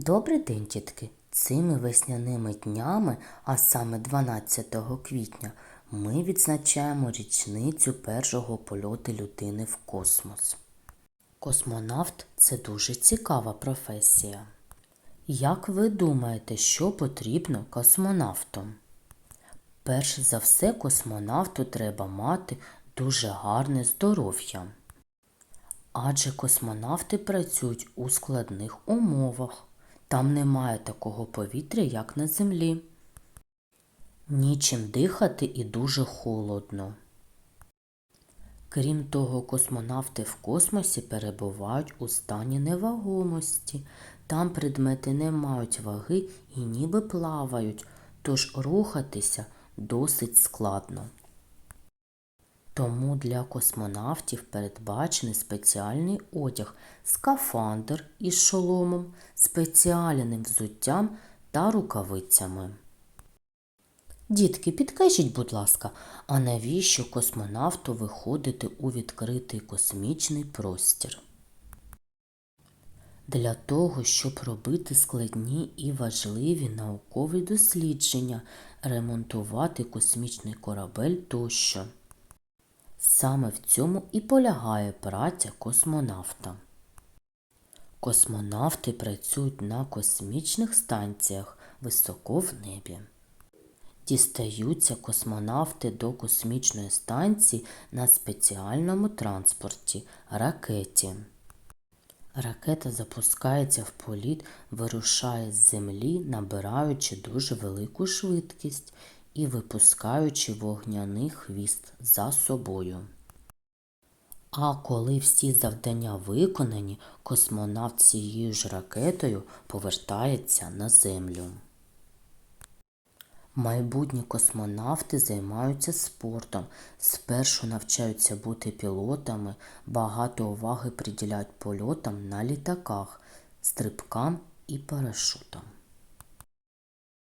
Добрий день, дітки! Цими весняними днями, а саме 12 квітня, ми відзначаємо річницю першого польоту людини в космос. Космонавт це дуже цікава професія. Як ви думаєте, що потрібно космонавтам? Перш за все, космонавту треба мати дуже гарне здоров'я. Адже космонавти працюють у складних умовах. Там немає такого повітря, як на землі. Нічим дихати і дуже холодно. Крім того, космонавти в космосі перебувають у стані невагомості. Там предмети не мають ваги і ніби плавають, тож рухатися досить складно. Тому для космонавтів передбачений спеціальний одяг, скафандр із шоломом, спеціальним взуттям та рукавицями. Дітки, підкажіть, будь ласка, а навіщо космонавту виходити у відкритий космічний простір? Для того, щоб робити складні і важливі наукові дослідження, ремонтувати космічний корабель тощо. Саме в цьому і полягає праця космонавта. Космонавти працюють на космічних станціях високо в небі. Дістаються космонавти до космічної станції на спеціальному транспорті ракеті. Ракета запускається в політ, вирушає з землі, набираючи дуже велику швидкість і випускаючи вогняний хвіст за собою. А коли всі завдання виконані, космонавт цією ж ракетою повертається на землю. Майбутні космонавти займаються спортом, спершу навчаються бути пілотами, багато уваги приділяють польотам на літаках, стрибкам і парашутам.